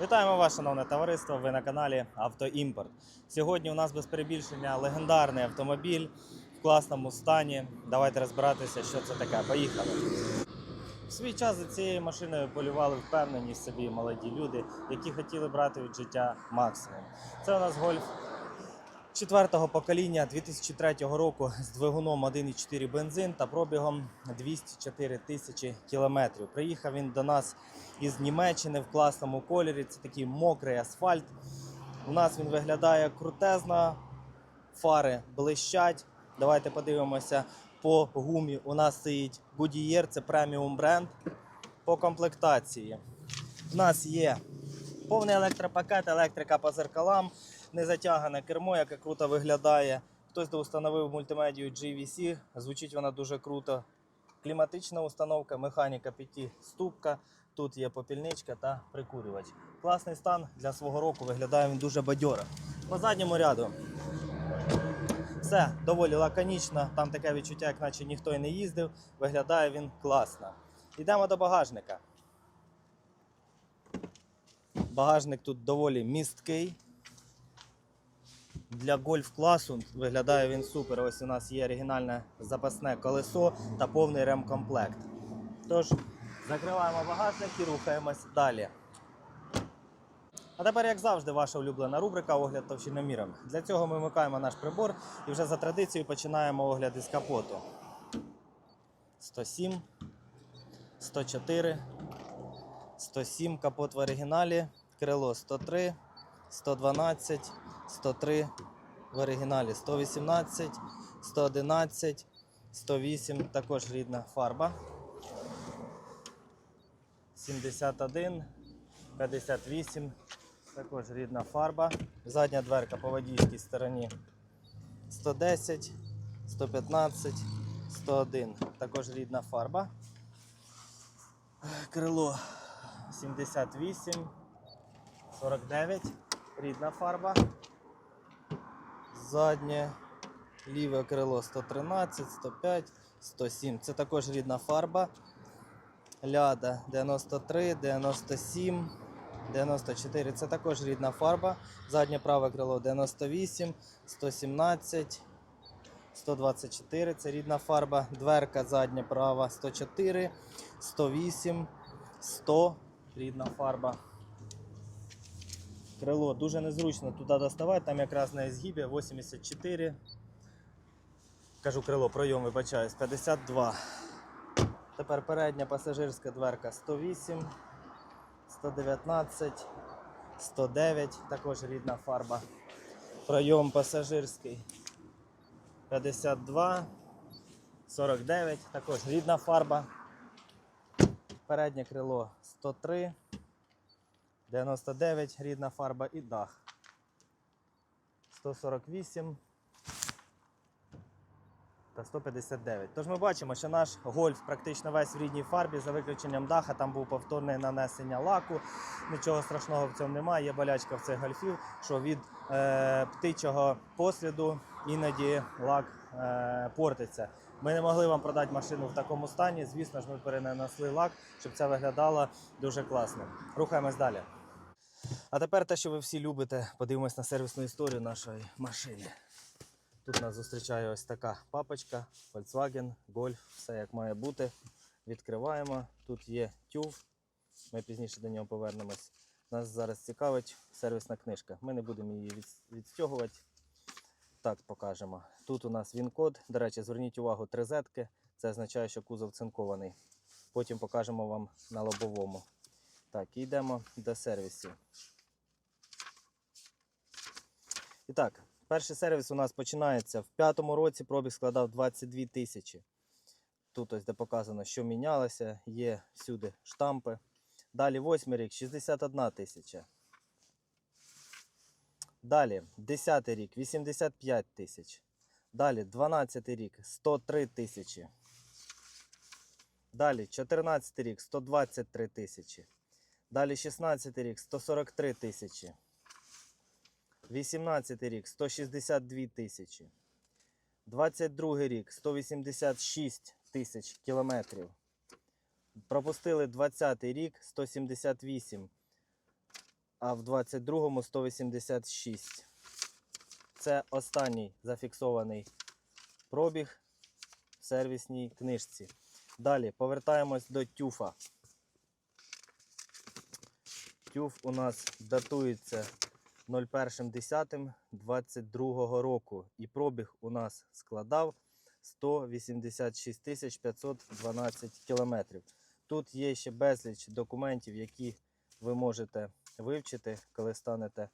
Вітаємо вас, шановне товариство. Ви на каналі Автоімпорт. Сьогодні у нас без перебільшення легендарний автомобіль в класному стані. Давайте розбиратися, що це таке. Поїхали. В свій час за цією машиною полювали впевнені собі молоді люди, які хотіли брати від життя максимум. Це у нас гольф четвертого покоління 2003 року з двигуном 1,4 бензин та пробігом 204 тисячі кілометрів. Приїхав він до нас із Німеччини в класному кольорі. Це такий мокрий асфальт. У нас він виглядає крутезно, фари блищать. Давайте подивимося по гумі. У нас стоїть Goodyear, це преміум бренд. По комплектації. У нас є повний електропакет, електрика по зеркалам, незатягане кермо, яке круто виглядає. Хтось доустановив мультимедію GVC, звучить вона дуже круто. Кліматична установка, механіка п'ятиступка. Тут є попільничка та прикурювач. Класний стан для свого року виглядає він дуже бадьоро. По задньому ряду все доволі лаконічно. Там таке відчуття, як наче ніхто і не їздив. Виглядає він класно. Йдемо до багажника. Багажник тут доволі місткий. Для гольф-класу виглядає він супер. Ось у нас є оригінальне запасне колесо та повний ремкомплект. Тож, закриваємо багажник і рухаємось далі. А тепер, як завжди, ваша улюблена рубрика Огляд товщиноміром. Для цього ми вмикаємо наш прибор і вже за традицією починаємо огляд із капоту. 107, 104, 107 капот в оригіналі, крило 103, 112, 103 в оригіналі, 118, 111, 108, також рідна фарба. 71, 58, також рідна фарба. Задня дверка по водійській стороні 110, 115, 101, також рідна фарба. Крило 78, 49, рідна фарба. Заднє ліве крило 113, 105, 107. Це також рідна фарба. Ляда 93, 97, 94. Це також рідна фарба. Заднє праве крило 98, 117, 124. Це рідна фарба. Дверка задня права 104, 108, 100. Рідна фарба. Крило дуже незручно туди доставати, там якраз на згибі 84. Кажу крило, пройом, вибачаюсь, 52. Тепер передня пасажирська дверка 108, 119, 109, також рідна фарба. Пройом пасажирський 52, 49, також рідна фарба. Переднє крило 103, 99, рідна фарба і дах. 148 та 159. Тож ми бачимо, що наш гольф практично весь в рідній фарбі, за виключенням даха, там був повторне нанесення лаку. Нічого страшного в цьому немає. Є болячка в цих гольфів, що від е, птичого посліду іноді лак е, портиться. Ми не могли вам продати машину в такому стані. Звісно ж, ми перенесли лак, щоб це виглядало дуже класно. Рухаємось далі. А тепер те, що ви всі любите, подивимось на сервісну історію нашої машини. Тут нас зустрічає ось така папочка, Volkswagen, Golf, все як має бути. Відкриваємо. Тут є тюв. Ми пізніше до нього повернемось. Нас зараз цікавить сервісна книжка. Ми не будемо її від- відстягувати. Так, покажемо. Тут у нас він-код. До речі, зверніть увагу, три зетки. Це означає, що кузов цинкований. Потім покажемо вам на лобовому. Так, і йдемо до сервісів. І так, перший сервіс у нас починається в п'ятому році. Пробіг складав 22 тисячі. Тут ось де показано, що мінялося, є всюди штампи. Далі восьмий рік 61 тисяча. Далі 10 рік 85 тисяч. Далі 12 рік 103 тисячі. Далі 14 рік 123 тисячі. Далі 16 рік 143 тисячі. 18 рік 162 тисячі. 22 рік 186 тисяч кілометрів. Пропустили 20 рік 178 а в 22-му 186. Це останній зафіксований пробіг в сервісній книжці. Далі повертаємось до тюфа. Тюф у нас датується 01.10.22 року. І пробіг у нас складав 186 тисяч 512 кілометрів. Тут є ще безліч документів, які ви можете вивчити, коли станете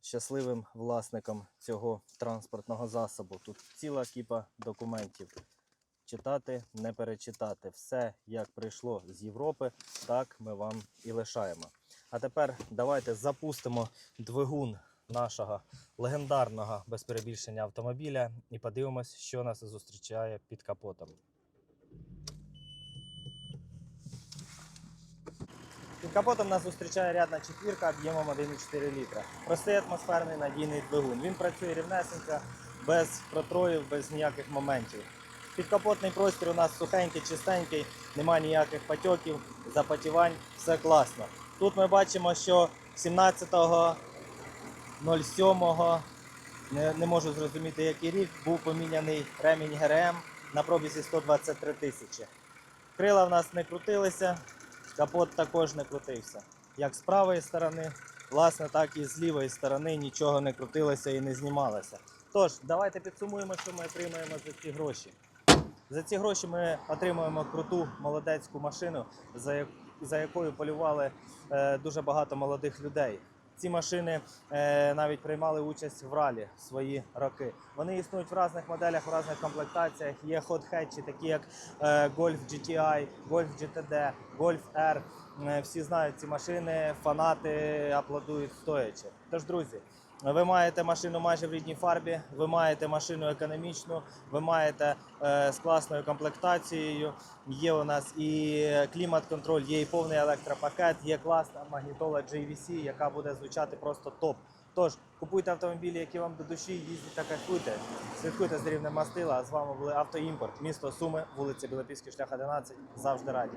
щасливим власником цього транспортного засобу. Тут ціла кіпа документів. Читати, не перечитати. Все, як прийшло з Європи, так ми вам і лишаємо. А тепер давайте запустимо двигун нашого легендарного без перебільшення автомобіля і подивимось, що нас зустрічає під капотом. Під капотом нас зустрічає рядна четвірка об'ємом 1,4 літра. Простий атмосферний надійний двигун. Він працює рівнесенько, без протроїв, без ніяких моментів. Підкапотний простір у нас сухенький, чистенький, немає ніяких патьоків, запотівань, все класно. Тут ми бачимо, що 17.07, не, не можу зрозуміти який рік, був поміняний ремінь ГРМ на пробізі 123 тисячі. Крила в нас не крутилися, капот також не крутився. Як з правої сторони, власне, так і з лівої сторони нічого не крутилося і не знімалося. Тож, давайте підсумуємо, що ми отримаємо за ці гроші. За ці гроші ми отримуємо круту молодецьку машину, за, за якою полювали е, дуже багато молодих людей. Ці машини е, навіть приймали участь в ралі в свої роки. Вони існують в різних моделях, в різних комплектаціях. Є хот-хетчі, такі як е, Golf GTI, Golf GTD, Golf R. Всі знають ці машини, фанати аплодують стоячи. Тож, друзі, ви маєте машину майже в рідній фарбі, ви маєте машину економічну, ви маєте е, з класною комплектацією. Є у нас і клімат-контроль, є і повний електропакет, є класна магнітола JVC, яка буде звучати просто топ. Тож купуйте автомобілі, які вам до душі, їздіть та кайфуйте. Слідкуйте за рівнем мастила. З вами були Автоімпорт, місто Суми, вулиця Білопільський шлях 11. Завжди раді.